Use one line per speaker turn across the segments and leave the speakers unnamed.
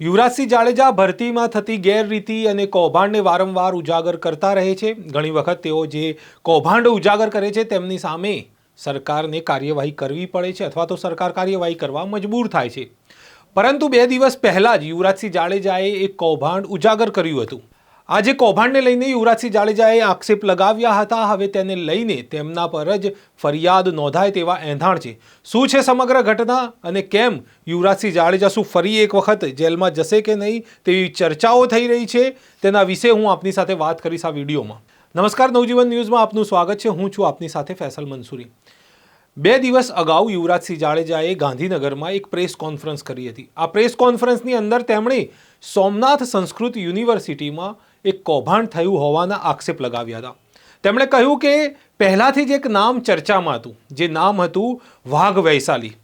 યુવરાજસિંહ જાડેજા ભરતીમાં થતી ગેરરીતિ અને કૌભાંડને વારંવાર ઉજાગર કરતા રહે છે. ઘણી વખત તેઓ જે કૌભાંડ ઉજાગર કરે છે તેમની સામે સરકારને કાર્યવાહી કરવી પડે છે અથવા તો સરકાર કાર્યવાહી કરવા મજબૂર થાય છે. પરંતુ બે દિવસ પહેલાં જ યુવરાજસિંહ જાડેજાએ એક કૌભાંડ ઉજાગર કર્યું હતું. આ જે કૌભાંડને લઈને યુવરાજસિંહ જાડેજાએ આક્ષેપ લગાવ્યા હતા. હવે તેને લઈને તેમના પર જ ફરિયાદ નોંધાય તેવા એંધાણ છે. શું છે સમગ્ર ઘટના અને કેમ યુવરાજસિંહ જાડેજા શું ફરી એક વખત જેલમાં જશે કે નહીં તેવી ચર્ચાઓ થઈ રહી છે? તેના વિશે હું આપની સાથે વાત કરીશ આ વિડીયોમાં. નમસ્કાર, નવજીવન ન્યૂઝમાં આપનું સ્વાગત છે. હું છું આપની સાથે ફેસલ મંસૂરી. બે દિવસ અગાઉ યુવરાજસિંહ જાડેજાએ ગાંધીનગરમાં એક પ્રેસ કોન્ફરન્સ કરી હતી. આ પ્રેસ કોન્ફરન્સની અંદર તેમણે સોમનાથ સંસ્કૃત યુનિવર્સિટીમાં એક કૌભાંડ થયું હોવાના આક્ષેપ લગાવ્યા હતા. તેમણે કહ્યું કે પહેલાંથી જ એક નામ ચર્ચામાં હતું, જે નામ હતું વાઘ વૈશાલી.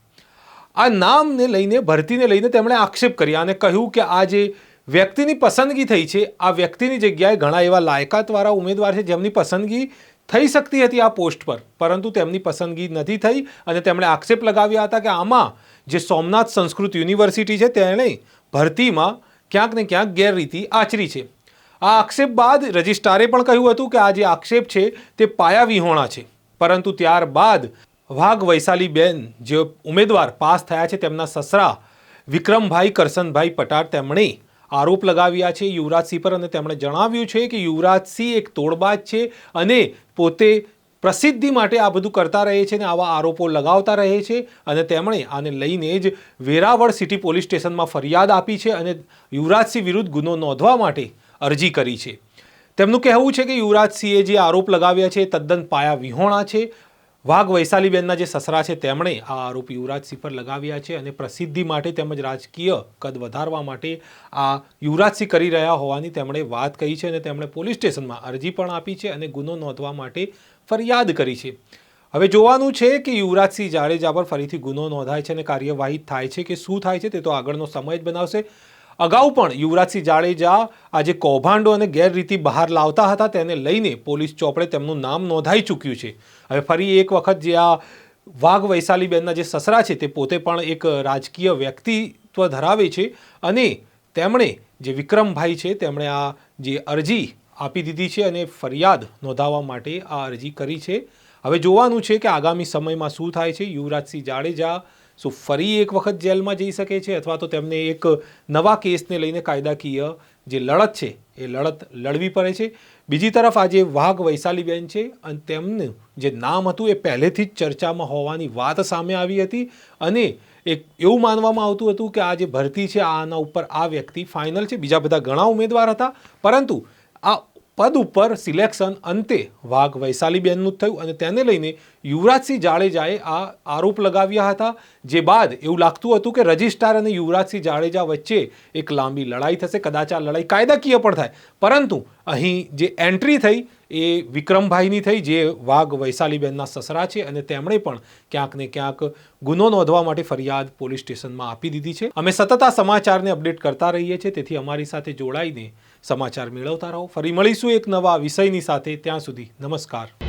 આ નામને લઈને, ભરતીને લઈને તેમણે આક્ષેપ કર્યા અને કહ્યું કે આ જે વ્યક્તિની પસંદગી થઈ છે, આ વ્યક્તિની જગ્યાએ ઘણા એવા લાયકાતવાળા ઉમેદવાર છે જેમની પસંદગી થઈ શકતી હતી આ પોસ્ટ પર, પરંતુ તેમની પસંદગી નથી થઈ અને તેમણે આક્ષેપ લગાવ્યા હતા કે આમાં જે સોમનાથ સંસ્કૃત યુનિવર્સિટી છે, તેણે ભરતીમાં ક્યાંક ને ક્યાંક ગેરરીતિ આચરી છે. આ આક્ષેપ બાદ રજિસ્ટ્રારે પણ કહ્યું હતું કે આ જે આક્ષેપ છે તે પાયા વિહોણા છે. પરંતુ ત્યારબાદ વાઘ વૈશાલીબેન જે ઉમેદવાર પાસ થયા છે તેમના સસરા વિક્રમભાઈ કરસનભાઈ પટાર તેમણે આરોપ લગાવ્યા છે યુવરાજસિંહ પર અને તેમણે જણાવ્યું છે કે યુવરાજસિંહ એક તોડબાજ છે અને પોતે પ્રસિદ્ધિ માટે આ બધું કરતા રહે છે અને આવા આરોપો લગાવતા રહે છે અને તેમણે આને લઈને જ વેરાવળ સિટી પોલીસ સ્ટેશનમાં ફરિયાદ આપી છે અને યુવરાજસિંહ વિરુદ્ધ ગુનો નોંધવા માટે અરજી કરી છે. તેમનું કહેવું છે કે યુવરાજસિંહે જે આરોપ લગાવ્યા છે તદ્દન પાયા વિહોણા છે. વાઘ વૈશાલીબેનના જે સસરા છે તેમણે આ આરોપ યુવરાજસિંહ પર લગાવ્યા છે અને પ્રસિદ્ધિ માટે તેમજ રાજકીય કદ વધારવા માટે આ યુવરાજસિંહ કરી રહ્યા હોવાની તેમણે વાત કહી છે અને તેમણે પોલીસ સ્ટેશનમાં અરજી પણ આપી છે અને ગુનો નોંધવા માટે ફરિયાદ કરી છે. હવે જોવાનું છે કે યુવરાજસિંહ જાડેજા પર ફરીથી ગુનો નોંધાય છે અને કાર્યવાહી થાય છે કે શું થાય છે તે તો આગળનો સમય જ બનાવશે. અગાઉ પણ યુવરાજસિંહ જાડેજા આ જે કૌભાંડો અને ગેરરીતિ બહાર લાવતા હતા, તેને લઈને પોલીસ ચોપડે તેમનું નામ નોંધાઈ ચૂક્યું છે. હવે ફરી એક વખત જે આ વાઘ વૈશાલીબેનના જે સસરા છે, તે પોતે પણ એક રાજકીય વ્યક્તિત્વ ધરાવે છે અને તેમણે જે વિક્રમભાઈ છે, તેમણે આ જે અરજી આપી દીધી છે અને ફરિયાદ નોંધાવવા માટે આ અરજી કરી છે. હવે જોવાનું છે કે આગામી સમયમાં શું થાય છે. યુવરાજસિંહ જાડેજા શું ફરી એક વખત જેલમાં જઈ શકે છે અથવા તો તેમને એક નવા કેસને લઈને કાયદાકીય જે લડત છે, એ લડત લડવી પડે છે. બીજી તરફ આજે વાઘ વૈશાલીબેન છે અને તેમનું જે નામ હતું એ પહેલેથી જ ચર્ચામાં હોવાની વાત સામે આવી હતી અને એક એવું માનવામાં આવતું હતું કે આ જે ભરતી છે આના ઉપર આ વ્યક્તિ ફાઇનલ છે. બીજા બધા ઘણા ઉમેદવાર હતા. પરંતુ આ પદ ઉપર સિલેક્શન અંતે વાઘ વૈશાલીબેનનું થયું અને તેને લઈને યુવરાજસિંહ જાડેજાએ આ આરોપ લગાવ્યા હતા, જે બાદ એવું લાગતું હતું કે રજિસ્ટ્રાર અને યુવરાજસિંહ જાડેજા વચ્ચે એક લાંબી લડાઈ થશે, કદાચ આ લડાઈ કાયદાકીય પણ થાય. પરંતુ અહીં જે એન્ટ્રી થઈ એ વિક્રમભાઈની થઈ, જે વાઘ વૈશાલીબેનના સસરા છે અને તેમણે પણ ક્યાંક ને ક્યાંક ગુનો નોંધવા માટે ફરિયાદ પોલીસ સ્ટેશનમાં આપી દીધી છે. અમે સતત આ સમાચારને અપડેટ કરતા રહીએ છીએ, તેથી અમારી સાથે જોડાઈને સમાચાર મેળવતા રહો. ફરી મળીશું એક નવા વિષયની સાથે. ત્યાં સુધી નમસ્કાર.